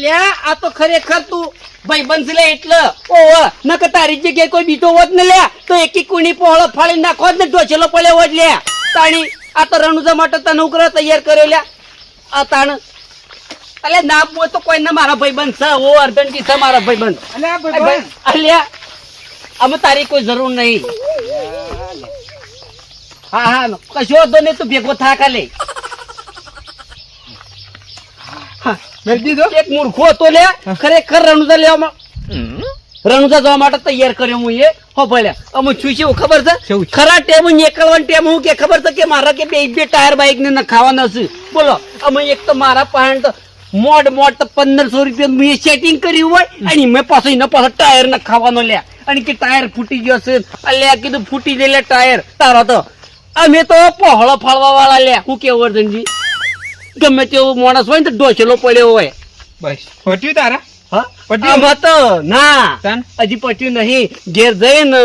અલ્યા આ તો ખરેખર તું ભાઈ બનશે લે એટલે. ઓહ નક તારી જગ્યાએ કોઈ બીજો હોત ને લ્યા તો એકી કુણી પહોળો ફાળી નાખો ને ઢોચેલો પડ્યો હોત લ્યા તાણી આ તો રણુજા માટે તને ઉગ્ર તૈયાર કર્યો લ્યા આ તાણ. અલે ના હોય તો કોઈ ના મારા ભાઈ બનશે ઓ અર્ધનજી છે મારા ભાઈ બન અલ્યા અમે તારી કોઈ જરૂર નહીં. હા હા કશો વાંધો નહીં તું ભેગો થાક ખાલી. હા મેળ દીધો એક મૂર્ખો હતો લે ખરેખર રણુજા લેવામાં રણુજા જવા માટે તૈયાર કર્યો હું એ. હો ભલ્યા અમે છું છે ખબર છે? ખરા ટેમ નીકળવાનું ટેમ હું કે ખબર છે કે મારા કે બે બે ટાયર બાઈક ને નખાવાના છે? બોલો અમે એક તો મારા પાસે તો મોડ મોડ તો પંદરસો રૂપિયા મેં સેટિંગ કર્યું હોય અને મેં પાછો એના પાછો ટાયર ખાવાનો લે અને કે ટાયર ફૂટી ગયો છે. અલ્યા કીધું ફૂટી ગયેલા ટાયર. તારો તો અમે તો પહોળો ફાળવા વાળા લે હું કેવું વર્ધનજી ગમે તેવો માણસ હોય ને ઢોસેલો પડ્યો હોય. બસ. પટ્યું તારા? હા? પટ્યું? તો ના. હજી પટ્યું નહીં. ઘેર જઈને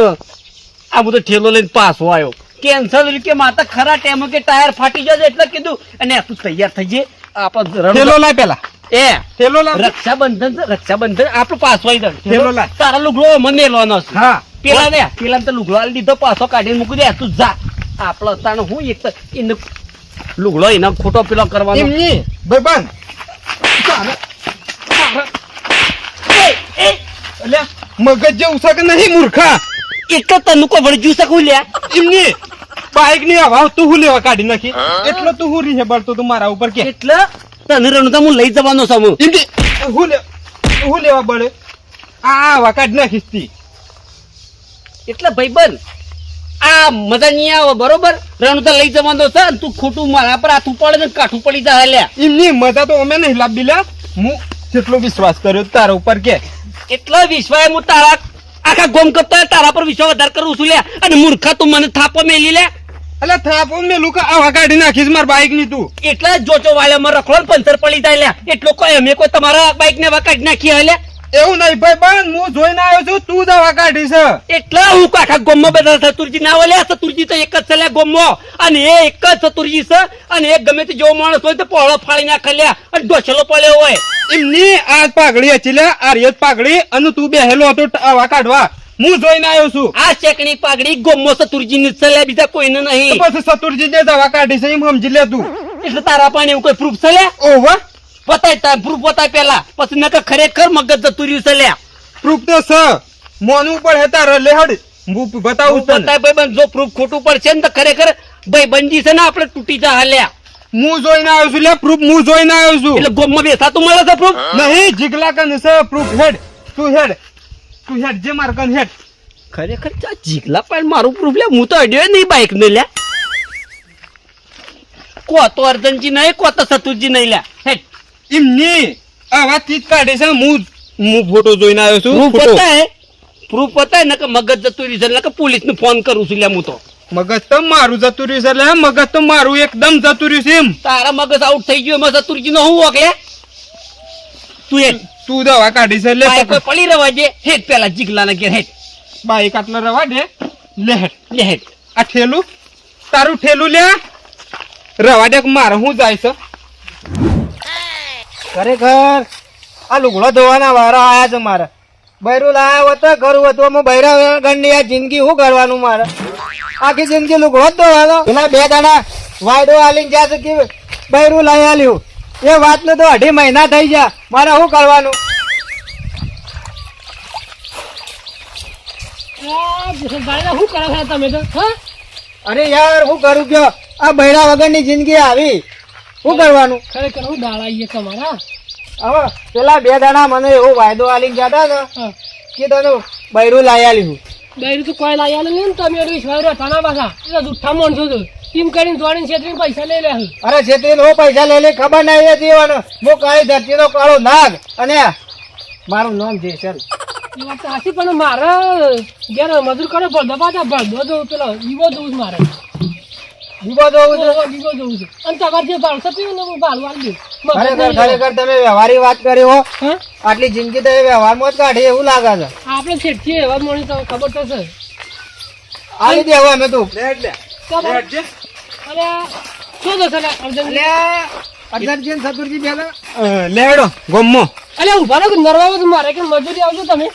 આ બધો ઠેલો લઈને પાછો આવ્યો. કેન્સલ કે માતા ખરા ટાઈમે કે ટાયર ફાટી જશે એટલે કીધું. અને તું તૈયાર થઈ જઈએ આપણે ઠેલો લાય પેલા. એ. થેલો લાય રક્ષાબંધન રક્ષાબંધન. આપણું પાછો આવી જાય. થેલો લાય. તારા લુગડો મને લેવાનો છે. હા. પેલા ને પેલા તો લુગડો લીધો પાછો કાઢીને મૂકી દે. તું જા. આપણો તાણ હું એક એને લુગડો એનો ખોટો પેલો કરવાનો. એમની ભાઈબંધ એ, એ, મગજ જેવું છે કે નહીં મૂર્ખા? એક તો તને કોઈ વળજ્યું શકું લ્યા. એમની બાઈકની હવા તું હું લેવા કાઢી નાખી? એટલો તું હું રીહે બળતો તું મારા ઉપર કે? એટલે તને રણુતા હું લઈ જવાનો છું હું. એમની હું લે હું લેવા બળે? આ હવા કાઢી નાખીશ તી. એટલે ભાઈબંધ આ મજા નહીં આવે બરોબર? રણુતા લઈ જવાનો છે તું ખોટું મારા પર હાથ પડે ને કાઠું પડી જાય લે. એમની મજા તો અમે નહીં લાવી લે હું જેટલો વિશ્વાસ કર્યો તારા ઉપર કે. એટલો વિશ્વાસ હું તારા આખા ગોમ કરતા તારા પર વિશ્વાસ વધારે કરું છું લે. અને મૂર્ખા તું મને થાપો મેલી લે. એટલે થાપો મેલું કે આવા કાઢી નાખીશ મારા બાઈકની તું. એટલે જોચો વાળામાં રખડો ને પંચર પડી જાય લે. એટલો કોઈ અમે કોઈ તમારા બાઈક ને કાઢી નાખી હલ્યા એવું નહીં ભાઈ બન હું જોઈને આવ્યો છું. તું દવા કાઢી છે. એટલે હું આખા ગોમમાં બધા ચતુર્જી ના હોય ચતુર્જી તો એક જ છે ગોમો અને એ એક જ ચતુર્જી છે. અને એક ગમે તે જેવો માણસ હોય તો પહોળો ફાળી નાખે લ્યા. અને ડોસેલો પડ્યો હોય. એમની આ પાઘડી હતી લે આ રીત પાઘડી. અને તું બેહેલો હતો ટ- કાઢવા. હું જોઈને આવ્યો છું. આ ચેકણી પાઘડી ગોમો ચતુર્જી ની છે બીજા કોઈને નહીં. પછી ચતુર્જી જે દવા કાઢી છે એમ સમજી લે તું. એટલે તારા પાસે એવું કોઈ પ્રૂફ છે લ્યા? ઓહો. બતાય તાર પ્રૂફ પતાય પેલા. પછી નકર ખરેખર મગજ જતું રહ્યું છે લે પ્રૂફ તો છે. મોનું પડે તારે લેહડ હું બતાવું તને. ભાઈ બંધ જો પ્રૂફ ખોટું પડશે ને તો ખરેખર ભાઈ બંજી છે ને આપણે તૂટી જા હાલ્યા હું જોઈને આવ્યો છું લે પ્રૂફ હું જોઈને આવ્યો છું. એટલે ગોમમાં બેસાતું મળે છે પ્રૂફ નહીં જીગલા કન છે પ્રૂફ હેડ. તું હેડ. તું હેડ જે માર કન હેડ. ખરેખર ચા જીગલા પણ મારું પ્રૂફ લે હું તો અડ્યો નહીં બાઈક ને લે કો તો અર્જનજી નહીં કો તો સતુજી નહીં લે હેટ એમની આ વાતથી કાઢે છે હું હું ફોટો જોઈને આવ્યો છું પ્રૂફ. બતાય પ્રૂફ બતાય ને કે મગજ જતું રહ્યું છે કે પોલીસ ને ફોન કરું છું લે હું તો. મગજ તો મારું જતું રહ્યું છે એટલે મગજ તો મારું એકદમ જતું રહ્યું છે એમ. તારા મગજ આઉટ થઈ ગયું એમાં જતું નો હું ઓકે તું એ તું દવા કાઢી છે લે. કોઈ પડી રવા દે હેટ પેલા જીગલા ના ઘેર હેટ બાઈક આટલા રવા દે લે લેહેટ લે હેટ આ ઠેલું તારું ઠેલું લે રવા દે મારે હું જાય છે? ખરેખર? આ લુગડો ધોવાના વારા આયા છે મારે. બૈરું લાયા હોત ઘર કરું હતું હું બૈરા ગંડી આ જિંદગી શું કરવાનું મારે? આખી જિંદગી લુગડો જ ધોવાનો. એના બે દાડા વાયડો આલીને જ્યાં છે કે બૈરું લઈ આલ્યું. એ વાતને તો અઢી મહિના થઈ ગયા. મારે શું કરવાનું? અરે યાર શું કરું કયો? આ બૈરા વગરની જિંદગી આવી. શું કરવાનું? ખરેખર હું ડાળાઈએ તમારા? હવે પેલા બે દાડા મને એવો વાયદો આલીને જતા ને હા. કે તને બૈરું લાયા લીધું બૈરું તો કોઈ લાયા નહીં ને તમે એનું વિશ્વાસ રહેતા ના પાછા. એ તો જુઠ્ઠા માણસો છો. એમ કરીને દોડીને છેતરીને પૈસા લઈ લે છે. અરે છેતરી નો પૈસા લઈ લે ખબર નહીં એ જીવન હું કાળી ધરતી નો કાળો નાગ અને મારું નામ છે એ વાત સાચી પણ મારે ઘેર મજૂર કરે ભળદો પાછા જવું પેલો ઈવો દઉં મારે. વિવો જોવું છે? ઓહો, વિવો જવું અને તમારે જે ભાડું થતું ને હું ભાડું આપી ખરેખર ખરેખર તમે વ્યવહારી વાત કરી હો. આટલી જિંદગી તમે વ્યવહારમાં જ કાઢી એવું લાગે છે. આપણે છેટથી એવા માણસ તો ખબર તો છે. આલી દેવું અમે તું. લે. લે ચાલો. જે. અરે શું થશે અર્જુન? અર્જનજી? સતુરજી અ, લેડો ગોમો અલે ઊભા રહો નરવા તો મારે કે મજૂરી આવજો તમે.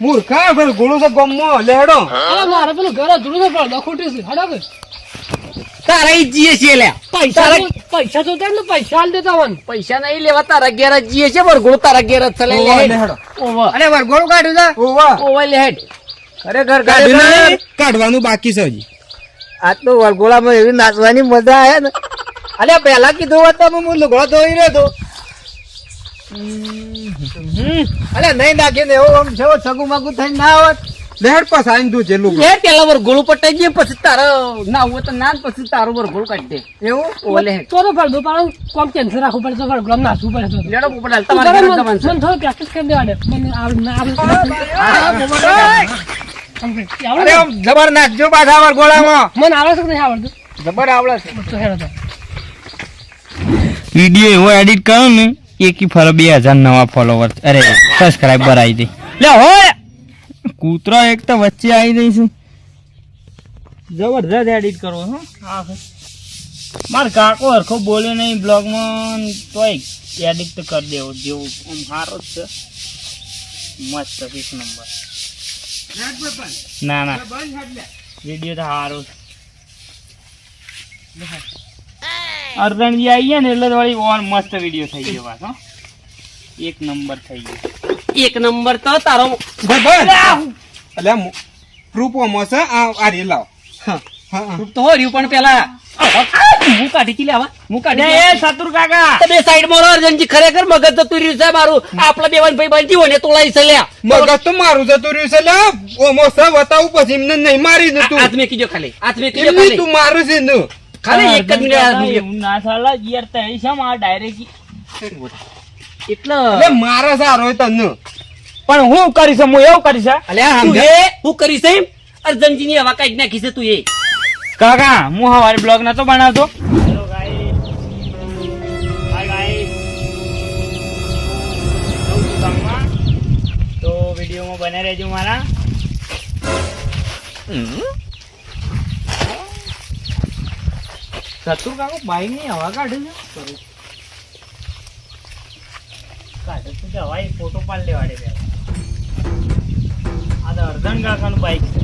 મૂર્ખા ભાઈ ગોળું છે ગોમો લેડો અરે મારે પેલું ઘર અધૂરું છે પણ ખોટી છે. હડો તારા ઈ જીએ છે પૈસા તો- પૈસા તો ને પૈસા દેતા મને પૈસા નહીં લેવા તારા ઘેર જીએ છે વરઘોડો તારા ઘેર જ ઓવા, લે ઓવા. અરે વરઘોડું કાઢ્યું તા? ઓવા. ઓવા લે હેડ ખરેખર કાઢ્યું કાઢવાનું બાકી છે હજી. આ તો વરઘોડામાં એવી નાચવાની મજા આવે ને. અરે પેલા કીધું હોત તો હું લુગડો ધોઈ રહ્યો તો અરે નહીં નાખી ને એવું આમ છે સગું માગું થઈને ના આવત લેડ પસાઈને દો જેલું લે પેલા વરઘોડું પટાઈ દે પછી તારા ના હોય તો ના ને પછી વર ગોળ કાઢી દે. એવું? ઓલે તો તો ફળદો પાડો. કોમ કેન્સર રાખો પડે તો ફળદો નાચવું પડે તો લેડો તું તમારા છે. મને પ્રેક્ટિસ કરી દેવા દે. મને આવડે ના આવડે? અરે જબર નાખજો પાછા ગોળામાં. મને આવડે છે નહીં આવડતું? જબર આવડે છે. તો હેડો તો. વિડિયો એવો એડિટ કરો ને એકી ફરો બે હજાર નવા ફોલોવર અરે સબસ્ક્રાઈબર આવી દે. લે હોય! કૂતરો એક તો વચ્ચે આવી દઈ છે. જબરદસ્ત એડિટ કરો છો માર કાકો હરખો બોલ્યો નહીં બ્લોગમાં તોય એડિટ તો કરી દેવો જેવું આમ સારો જ છે. મસ્ત વીસ નંબર. ના ના. વીડિયો તો સારો છે અરગણજી આવી ગયા ને એટલે તો વળી ઓર મસ્ત વીડિયો થઈ ગયો પાછો એક નંબર થઈ ગયો. એક નંબર તો તારો એટલે પ્રૂફોમાં છે આ આ રે લાવ. હા, હા, હા. તો હોર્યું પણ પેલા હું કાઢી તી લેવા હું કાઢી એ તી શત્રુ કાકા. તમે સાઈડમાં અર્જનજી ખરેખર મગજ જતું રહ્યું છે મારું. આપણા બેવાન ભાઈ ભાઈ હોય ને તોલાઈ છે લ્યા મગજ તો મારું રહ્યું છે લે. ઓમો છે બતાવું પછી એમને નહીં મારી દે તું ખાલી. હાથ મેં કીધો ખાલી. તું મારું છે ને. ખાલી એક જ મિનિટ ના ચાલે યાર શા માં ડાયરેક્ટ એટલે મારે મારા સારો હોય તને પણ હું કરીશ હું એવું કરીશ અલ્યા હું કરીશ એમ? અર્જનજી ની હવા કાઢી નાખી છે તું એ. કાકા હું હવારે બ્લોગ નતો બનાવતો. તો વિડીયોમાં બને રહેજો મારા. સતુ કાકો બાઈકની હવા કાઢે છે. કાઢે. તો એક ફોટો પાડ લેવાડે પેલા આ અર્ધન કાકાનું બાઈક છે.